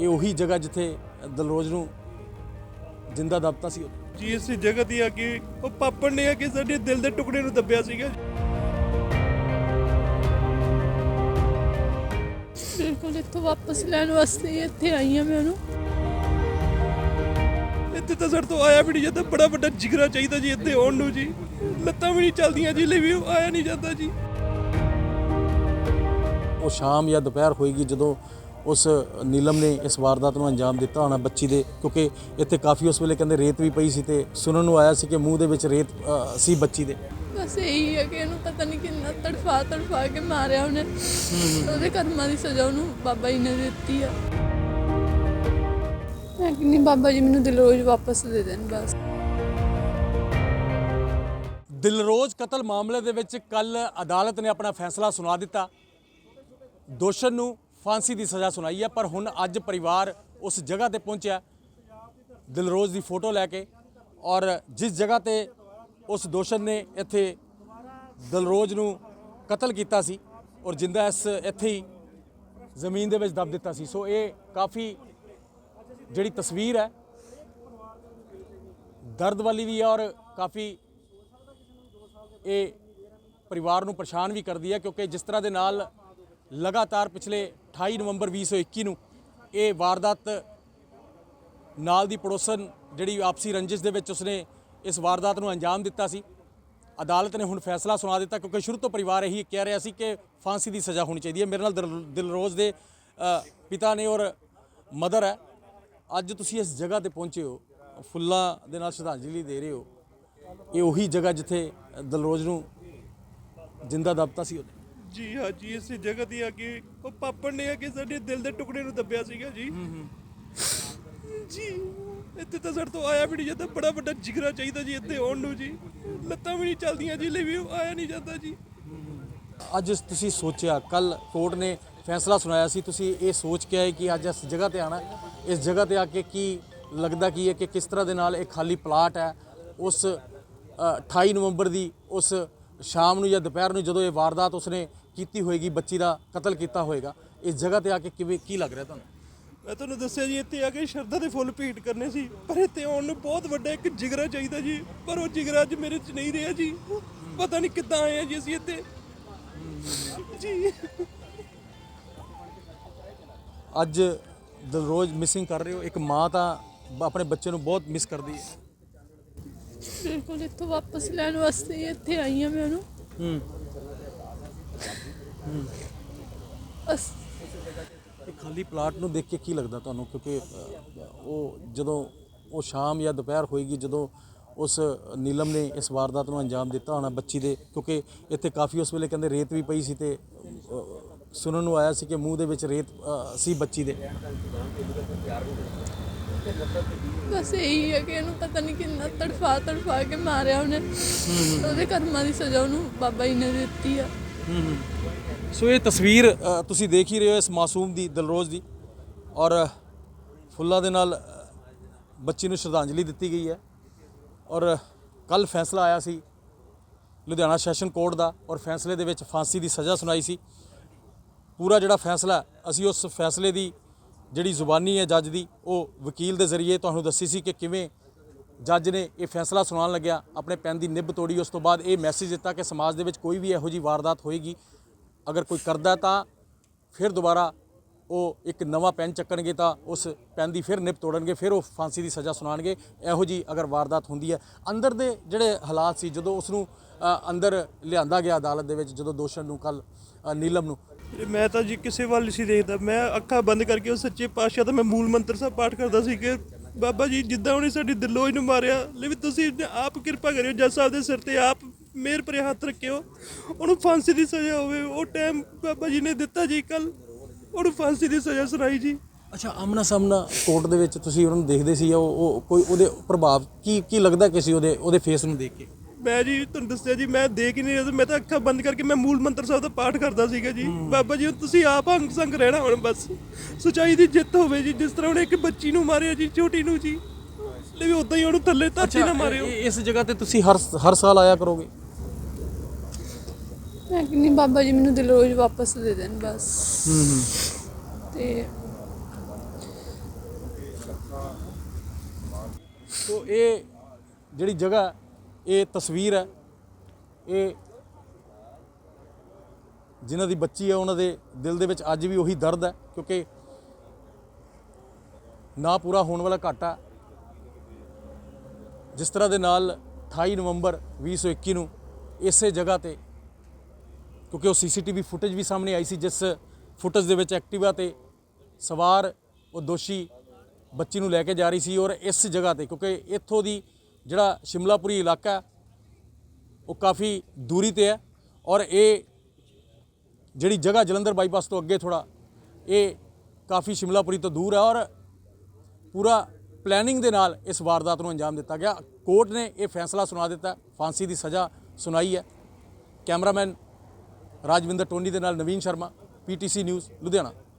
ਇਹ ਉਹੀ ਜਗ੍ਹਾ ਜਿੱਥੇ ਦਲਰੋਜ਼ ਨੂੰ ਜਿੰਦਾ ਦਬਤਾ ਸੀ। ਜੀ ਇਸ ਜਗ੍ਹਾ ਦੀ ਆ ਕੇ ਉਹ ਪਾਪੜ ਨੇ ਆ ਕੇ ਸਾਡੇ ਦਿਲ ਦੇ ਟੁਕੜੇ ਨੂੰ ਦੱਬਿਆ ਸੀਗਾ। ਬਿਲਕੁਲ ਇੱਥੋਂ ਵਾਪਸ ਲੈਣ ਵਾਸਤੇ ਇੱਥੇ ਆਈ ਹਾਂ ਮੈਂ ਉਹਨੂੰ। ਇੱਥੇ ਤਾਂ ਸਾਡੇ ਤੋਂ ਆਇਆ ਵੀ ਨਹੀਂ ਜਾਂਦਾ ਬੜਾ ਵੱਡਾ ਜਿਗਰਾ ਚਾਹੀਦਾ ਜੀ ਇੱਥੇ ਆਉਣ ਨੂੰ ਜੀ। ਲੱਤਾਂ ਵੀ ਨਹੀਂ ਚੱਲਦੀਆਂ ਜੀ ਲਈ ਵੀ ਆਇਆ ਨਹੀਂ ਜਾਂਦਾ ਜੀ। ਉਹ ਸ਼ਾਮ ਜਾਂ ਦੁਪਹਿਰ ਹੋਏਗੀ ਜਦੋਂ ਉਸ ਨੀਲਮ ਨੇ ਇਸ ਵਾਰਦਾਤ ਨੂੰ ਅੰਜਾਮ ਦਿੱਤਾ ਹੋਣਾ ਬੱਚੀ ਦੇ ਕਿਉਂਕਿ ਇੱਥੇ ਕਾਫੀ ਉਸ ਵੇਲੇ ਕਹਿੰਦੇ ਰੇਤ ਵੀ ਪਈ ਸੀ ਤੇ ਸੁਣਨ ਨੂੰ ਆਇਆ ਸੀ ਕਿ ਮੂੰਹ ਦੇ ਵਿੱਚ ਰੇਤ ਸੀ ਬੱਚੀ ਦੇ। ਬਸ ਇਹੀ ਹੈ ਕਿ ਇਹਨੂੰ ਪਤਾ ਨਹੀਂ ਕਿੰਨਾ ਤੜਫਾ ਤੜਫਾ ਕੇ ਮਾਰਿਆ ਉਹਨੇ। ਉਹਦੇ ਕਰਮਾਂ ਦੀ ਸਜ਼ਾ ਉਹਨੂੰ ਬਾਬਾ ਜੀ ਨੇ ਦਿੱਤੀ ਆ। ਮੈਂ ਕਹਿੰਦੀ ਬਾਬਾ ਜੀ ਮੈਨੂੰ ਦਿਲੋਂ ਵਾਪਸ ਦੇ ਦੇਣ ਬਸ। ਦਿਲਰੋਜ਼ ਕਤਲ ਮਾਮਲੇ ਦੇ ਵਿੱਚ ਕੱਲ ਅਦਾਲਤ ਨੇ ਆਪਣਾ ਫੈਸਲਾ ਸੁਣਾ ਦਿੱਤਾ। ਦੋਸ਼ਣ ਨੂੰ ਫਾਂਸੀ ਦੀ ਸਜ਼ਾ ਸੁਣਾਈ ਹੈ, ਪਰ ਹੁਣ ਅੱਜ ਪਰਿਵਾਰ ਉਸ ਜਗ੍ਹਾ ਤੇ ਪਹੁੰਚਿਆ ਦਿਲਰੋਜ਼ ਦੀ ਫੋਟੋ ਲੈ ਕੇ ਔਰ ਜਿਸ ਜਗ੍ਹਾ ਤੇ ਉਸ ਦੋਸ਼ਣ ਨੇ ਇੱਥੇ ਦਿਲਰੋਜ਼ ਨੂੰ ਕਤਲ ਕੀਤਾ ਸੀ ਔਰ ਜਿੰਦਾ ਇਸ ਇੱਥੇ ਹੀ ਜ਼ਮੀਨ ਦੇ ਵਿੱਚ ਦਬ ਦਿੱਤਾ ਸੀ। ਸੋ ਇਹ ਕਾਫੀ ਜਿਹੜੀ ਤਸਵੀਰ ਹੈ, ਦਰਦ ਵਾਲੀ ਵੀ ਹੈ ਔਰ ਕਾਫੀ ਇਹ ਪਰਿਵਾਰ ਨੂੰ ਪਰੇਸ਼ਾਨ ਵੀ ਕਰਦੀ ਹੈ, ਕਿਉਂਕਿ ਜਿਸ ਤਰ੍ਹਾਂ ਦੇ ਨਾਲ ਲਗਾਤਾਰ ਪਿਛਲੇ 28 ਨਵੰਬਰ 2021 ਨੂੰ ਇਹ ਵਾਰਦਾਤ ਨਾਲ ਦੀ ਪੜੋਸਨ ਜਿਹੜੀ ਆਪਸੀ ਰੰਜਿਸ਼ ਦੇ ਵਿੱਚ ਉਸਨੇ ਇਸ ਵਾਰਦਾਤ ਨੂੰ ਅੰਜਾਮ ਦਿੱਤਾ ਸੀ। ਅਦਾਲਤ ਨੇ ਹੁਣ ਫੈਸਲਾ ਸੁਣਾ ਦਿੱਤਾ ਕਿਉਂਕਿ ਸ਼ੁਰੂ ਤੋਂ ਪਰਿਵਾਰ ਇਹੀ ਕਹਿ ਰਿਹਾ ਸੀ ਕਿ ਫਾਂਸੀ ਦੀ ਸਜ਼ਾ ਹੋਣੀ ਚਾਹੀਦੀ ਹੈ। ਮੇਰੇ ਨਾਲ ਦਿਲ- ਦਿਲਰੋਜ਼ ਦੇ ਪਿਤਾ ਨੇ ਔਰ ਮਦਰ ਹੈ। ਅੱਜ ਤੁਸੀਂ ਇਸ ਜਗ੍ਹਾ ਤੇ ਪਹੁੰਚੇ ਹੋ, ਫੁੱਲਾਂ ਦੇ ਨਾਲ ਸ਼ਰਧਾਂਜਲੀ ਦੇ ਰਹੇ ਹੋ। ਇਹ ਉਹੀ ਜਗ੍ਹਾ ਜਿੱਥੇ ਦਲਰੋਜ਼ ਨੂੰ ਜਿੰਦਾ ਦਬਤਾ ਸੀ ਉਹਨੇ। ਜੀ ਹਾਂ ਜੀ ਇਸ ਜਗ੍ਹਾ ਦੀ ਆ ਕੇ ਉਹ ਪਾਪੜ ਨੇ ਆ ਕੇ ਸਾਡੇ ਦਿਲ ਦੇ ਟੁਕੜੇ ਨੂੰ ਦੱਬਿਆ ਸੀਗਾ ਜੀ। ਜੀ ਇੱਥੇ ਤਾਂ ਸਾਡੇ ਤੋਂ ਆਇਆ ਵੀ ਨਹੀਂ ਜਾਂਦਾ ਬੜਾ ਵੱਡਾ ਜਿਗਰਾ ਚਾਹੀਦਾ ਜੀ ਇੱਥੇ ਆਉਣ ਨੂੰ ਜੀ। ਲੱਤਾਂ ਵੀ ਨਹੀਂ ਚੱਲਦੀਆਂ ਜੀ ਲਈ ਵੀ ਆਇਆ ਨਹੀਂ ਜਾਂਦਾ ਜੀ। ਅੱਜ ਤੁਸੀਂ ਸੋਚਿਆ ਕੱਲ ਕੋਰਟ ਨੇ ਫੈਸਲਾ ਸੁਣਾਇਆ ਸੀ ਤੁਸੀਂ ਇਹ ਸੋਚ ਕੇ ਆਏ ਕਿ ਅੱਜ ਇਸ ਜਗ੍ਹਾ ਤੇ ਆਣਾ ਇਸ ਜਗ੍ਹਾ ਤੇ ਆ ਕੇ ਕੀ ਲੱਗਦਾ ਕੀ ਹੈ ਕਿ ਕਿਸ ਤਰ੍ਹਾਂ ਦੇ ਨਾਲ ਇਹ ਖਾਲੀ ਪਲਾਟ ਹੈ ਉਸ ਅ, 28 ਨਵੰਬਰ ਦੀ ਉਸ ਸ਼ਾਮ ਨੂੰ ਜਾਂ ਦੁਪਹਿਰ ਨੂੰ ਜਦੋਂ ਇਹ ਵਾਰਦਾਤ ਉਸਨੇ ਕੀਤੀ ਹੋਏਗੀ ਬੱਚੀ ਦਾ ਕਤਲ ਕੀਤਾ ਹੋਏਗਾ ਇਸ ਜਗ੍ਹਾ ਤੇ ਆ ਕੇ ਕਿਵੇਂ ਕੀ ਲੱਗ ਰਿਹਾ ਤੁਹਾਨੂੰ? ਮੈਂ ਤੁਹਾਨੂੰ ਦੱਸਿਆ ਜੀ ਇੱਥੇ ਆ ਕੇ ਸ਼ਰਧਾ ਦੇ ਫੁੱਲ ਭੇਟ ਕਰਨੇ ਸੀ ਪਰ ਇੱਥੇ ਆਉਣ ਨੂੰ ਬਹੁਤ ਵੱਡਾ ਇੱਕ ਜਿਗਰਾ ਚਾਹੀਦਾ ਜੀ ਪਰ ਉਹ ਜਿਗਰਾ ਅੱਜ ਮੇਰੇ 'ਚ ਨਹੀਂ ਰਿਹਾ ਜੀ। ਪਤਾ ਨਹੀਂ ਕਿੱਦਾਂ ਆਏ ਆ ਜੀ ਅਸੀਂ ਇੱਥੇ। ਜੀ। ਅੱਜ ਦਿਲਰੋਜ਼ ਮਿਸਿੰਗ ਕਰ ਰਹੇ ਹੋ ਇੱਕ ਮਾਂ ਤਾਂ ਆਪਣੇ ਬੱਚੇ ਨੂੰ ਬਹੁਤ ਮਿਸ ਕਰਦੀ ਹੈ। ਬਿਲਕੁਲ ਇੱਥੋਂ ਵਾਪਸ ਲੈਣ ਵਾਸਤੇ ਹੀ ਇੱਥੇ ਆਈ ਹਾਂ ਮੈਂ ਉਹਨੂੰ। ਹੂੰ। ਬਸ ਇਹ ਖਾਲੀ ਪਲਾਟ ਨੂੰ ਦੇਖ ਕੇ ਕੀ ਲੱਗਦਾ ਤੁਹਾਨੂੰ? ਕਿਉਂਕਿ ਅ, ਉਹ ਜਦੋਂ ਉਹ ਸ਼ਾਮ ਜਾਂ ਦੁਪਹਿਰ ਹੋਏਗੀ ਜਦੋਂ ਉਸ ਨੀਲਮ ਨੇ ਇਸ ਵਾਰਦਾਤ ਨੂੰ ਅੰਜਾਮ ਦਿੱਤਾ ਹੋਣਾ ਬੱਚੀ ਦੇ ਕਿਉਂਕਿ ਇੱਥੇ ਕਾਫੀ ਉਸ ਵੇਲੇ ਕਹਿੰਦੇ ਰੇਤ ਵੀ ਪਈ ਸੀ ਤੇ ਅ, ਸੁਣਨ ਨੂੰ ਆਇਆ ਸੀ ਕਿ ਮੂੰਹ ਦੇ ਵਿੱਚ ਰੇਤ ਅ, ਸੀ ਬੱਚੀ ਦੇ। ਬਸ ਇਹੀ ਹੈ ਕਿ ਇਹਨੂੰ ਪਤਾ ਨਹੀਂ ਕਿੰਨਾ ਤੜਫਾ ਤੜਫਾ ਕੇ ਮਾਰਿਆ ਉਹਨੇ। ਉਹਦੇ ਕਰਮਾਂ ਦੀ ਸਜ਼ਾ ਉਹਨੂੰ ਬਾਬਾ ਜੀ ਨੇ ਦਿੱਤੀ ਆ। ਸੋ ਇਹ ਤਸਵੀਰ ਅ, ਤੁਸੀਂ ਦੇਖ ਹੀ ਰਹੇ ਹੋ ਇਸ ਮਾਸੂਮ ਦੀ ਦਿਲਰੋਜ਼ ਦੀ। ਔਰ ਫੁੱਲਾਂ ਦੇ ਨਾਲ ਅ, ਬੱਚੀ ਨੂੰ ਸ਼ਰਧਾਂਜਲੀ ਦਿੱਤੀ ਗਈ ਹੈ। ਔਰ ਕੱਲ ਫੈਸਲਾ ਆਇਆ ਸੀ ਲੁਧਿਆਣਾ ਸੈਸ਼ਨ ਕੋਰਟ ਦਾ ਔਰ ਫੈਸਲੇ ਦੇ ਵਿੱਚ ਫਾਂਸੀ ਦੀ ਸਜ਼ਾ ਸੁਣਾਈ ਸੀ। ਪੂਰਾ ਜਿਹੜਾ ਫੈਸਲਾ ਅਸੀਂ ਉਸ ਫੈਸਲੇ ਦੀ ਜਿਹੜੀ ਜ਼ੁਬਾਨੀ ਹੈ ਜੱਜ ਦੀ, ਉਹ ਵਕੀਲ ਦੇ ਜ਼ਰੀਏ ਤੁਹਾਨੂੰ ਦੱਸੀ ਸੀ ਕਿ ਕਿਵੇਂ ਜੱਜ ਨੇ ਇਹ ਫੈਸਲਾ ਸੁਣਾਉਣ ਲੱਗਿਆ। ਆਪਣੇ ਪੈਨ ਦੀ ਨਿੱਬ ਤੋੜੀ, ਉਸ ਤੋਂ ਬਾਅਦ ਇਹ ਮੈਸੇਜ ਦਿੱਤਾ ਕਿ ਸਮਾਜ ਦੇ ਵਿੱਚ ਕੋਈ ਵੀ ਇਹੋ ਜੀ ਵਾਰਦਾਤ ਹੋਏਗੀ। ਅਗਰ ਕੋਈ ਕਰਦਾ ਤਾਂ ਫਿਰ ਦੁਬਾਰਾ ਉਹ ਇੱਕ ਨਵਾਂ ਪੈਨ ਚੱਕਣਗੇ ਤਾਂ ਉਸ ਪੈਨ ਦੀ ਫਿਰ ਨਿੱਬ ਤੋੜਨਗੇ, ਫਿਰ ਉਹ ਫਾਂਸੀ ਦੀ ਸਜ਼ਾ ਸੁਣਾਉਣਗੇ। ਇਹੋ ਜੀ ਅਗਰ ਵਾਰਦਾਤ ਹੁੰਦੀ ਹੈ, ਅੰਦਰ ਦੇ ਜਿਹੜੇ ਹਾਲਾਤ ਸੀ, ਜਦੋਂ ਉਸ ਨੂੰ ਅੰਦਰ ਲਿਆਂਦਾ ਗਿਆ ਅਦਾਲਤ ਦੇ ਵਿੱਚ, ਜਦੋਂ ਦੋਸ਼ਣ ਨੂੰ ਕੱਲ ਨੀਲਮ ਨੂੰ ਮੈਂ ਤਾਂ ਜੀ ਕਿਸੇ ਵੱਲ ਨਹੀਂ ਸੀ ਦੇਖਦਾ। ਮੈਂ ਅੱਖਾਂ ਬੰਦ ਕਰਕੇ ਉਹ ਸੱਚੇ ਪਾਤਸ਼ਾਹ ਦਾ ਮੈਂ ਮੂਲ ਮੰਤਰ ਸਾਹਿਬ ਪਾਠ ਕਰਦਾ ਸੀ ਕਿ ਬਾਬਾ ਜੀ, ਜਿੱਦਾਂ ਉਹਨੇ ਸਾਡੀ ਦਿਲੋਂ ਨੂੰ ਮਾਰਿਆ, ਲੈ ਵੀ ਤੁਸੀਂ ਆਪ ਕਿਰਪਾ ਕਰਿਓ, ਜੱਜ ਸਾਹਿਬ ਦੇ ਸਿਰ ਤੇ ਆਪ ਮੇਰ ਪਰੇ ਹੱਥ ਰੱਖਿਓ। ਉਹਨੂੰ ਫਾਂਸੀ ਦੀ ਸਜ਼ਾ ਹੋਵੇ, ਉਹ ਟਾਈਮ ਬਾਬਾ ਜੀ ਨੇ ਦਿੱਤਾ ਜੀ ਕੱਲ। ਉਹਨੂੰ ਫਾਂਸੀ ਦੀ ਸਜ਼ਾ ਸੁਣਾਈ ਜੀ। ਅੱਛਾ, ਆਮਨਾ ਸਾਹਮਣਾ ਕੋਰਟ ਦੇ ਵਿੱਚ ਤੁਸੀਂ ਉਹਨਾਂ ਨੂੰ ਦੇਖਦੇ ਸੀ ਉਹ ਉਹ ਕੋਈ ਉਹਦੇ ਪ੍ਰਭਾਵ ਕੀ ਕੀ ਲੱਗਦਾ ਕਿਸੇ ਉਹਦੇ ਉਹਦੇ ਫੇਸ ਨੂੰ ਦੇਖ ਕੇ? ਮੈਂ ਜੀ ਤੁਹਾਨੂੰ ਦੱਸਿਆ ਜੀ ਮੈਂ ਦੇਖ ਹੀ ਨਹੀਂ ਰਿਹਾ ਸੀ, ਮੈਂ ਤਾਂ ਅੱਖਾਂ ਬੰਦ ਕਰਕੇ ਮੈਂ ਮੂਲ ਮੰਤਰ ਸਾਹਿਬ ਦਾ ਪਾਠ ਕਰਦਾ ਸੀਗਾ ਜੀ। ਬਾਬਾ ਜੀ ਹੁਣ ਤੁਸੀਂ ਆਪ ਅੰਗ ਸੰਗ ਰਹਿਣਾ ਹੁਣ ਬਸ। ਸਚਾਈ ਦੀ ਜਿੱਤ ਹੋਵੇ ਜੀ ਜਿਸ ਤਰ੍ਹਾਂ ਉਹਨੇ ਇੱਕ ਬੱਚੀ ਨੂੰ ਮਾਰਿਆ ਜੀ ਛੋਟੀ ਨੂੰ ਜੀ। ਲੈ ਵੀ ਉਦਾਂ ਹੀ ਉਹਨੂੰ ਥੱਲੇ ਧਰਤੀ ਨਾ ਮਾਰਿਓ। ਇਹ- ਇਸ ਜਗ੍ਹਾ ਤੇ ਤੁਸੀਂ ਹਰ ਹਰ ਸਾਲ ਆਇਆ ਕਰੋਗੇ? ਮੈਂ ਕਹਿੰਦੀ ਬਾਬਾ ਜੀ ਮੈਨੂੰ ਦਿਲੋਂ ਵਾਪਸ ਦੇ ਦੇਣ ਬਸ। ਤੇ ਸੋ ਇਹ ਜਿਹੜੀ ਜਗ੍ਹਾ ਇਹ ਤਸਵੀਰ ਹੈ। ਇਹ ਜਿਨ੍ਹਾਂ ਦੀ ਬੱਚੀ ਹੈ, ਉਹਨਾਂ ਦੇ ਦਿਲ ਦੇ ਵਿੱਚ ਅੱਜ ਵੀ ਉਹੀ ਦਰਦ ਹੈ, ਕਿਉਂਕਿ ਨਾ ਪੂਰਾ ਹੋਣ ਵਾਲਾ ਘਾਟਾ ਜਿਸ ਤਰ੍ਹਾਂ ਦੇ ਨਾਲ 28 ਨਵੰਬਰ 2021 ਨੂੰ ਇਸੇ ਜਗ੍ਹਾ ਤੇ, ਕਿਉਂਕਿ ਉਹ ਸੀਸੀਟੀਵੀ ਫੁਟੇਜ ਵੀ ਸਾਹਮਣੇ ਆਈ ਸੀ, ਜਿਸ ਫੁਟੇਜ ਦੇ ਵਿੱਚ ਐਕਟਿਵਾ ਤੇ ਸਵਾਰ ਉਹ ਦੋਸ਼ੀ ਬੱਚੀ ਨੂੰ ਲੈ ਕੇ ਜਾ ਰਹੀ ਸੀ ਔਰ ਇਸ ਜਗ੍ਹਾ ਤੇ, ਕਿਉਂਕਿ ਇੱਥੋਂ ਦੀ ਜਿਹੜਾ ਸ਼ਿਮਲਾਪੁਰੀ ਇਲਾਕਾ ਉਹ ਕਾਫੀ ਦੂਰੀ ਤੇ ਹੈ ਔਰ ਇਹ ਜਿਹੜੀ ਜਗ੍ਹਾ ਜਲੰਧਰ ਬਾਈਪਾਸ ਤੋਂ ਅੱਗੇ ਥੋੜਾ ਇਹ ਕਾਫੀ ਸ਼ਿਮਲਾਪੁਰੀ ਤੋਂ ਦੂਰ ਹੈ ਔਰ ਪੂਰਾ ਪਲੈਨਿੰਗ ਦੇ ਨਾਲ ਇਸ ਵਾਰਦਾਤ ਨੂੰ ਅੰਜਾਮ ਦਿੱਤਾ ਗਿਆ। ਕੋਰਟ ਨੇ ਇਹ ਫੈਸਲਾ ਸੁਣਾ ਦਿੱਤਾ, ਫਾਂਸੀ ਦੀ ਸਜ਼ਾ ਸੁਣਾਈ ਹੈ। ਕੈਮਰਾਮੈਨ ਰਾਜਵਿੰਦਰ ਟੋਨੀ ਦੇ ਨਾਲ ਨਵੀਨ ਸ਼ਰਮਾ, ਪੀਟੀਸੀ ਨਿਊਜ਼, ਲੁਧਿਆਣਾ।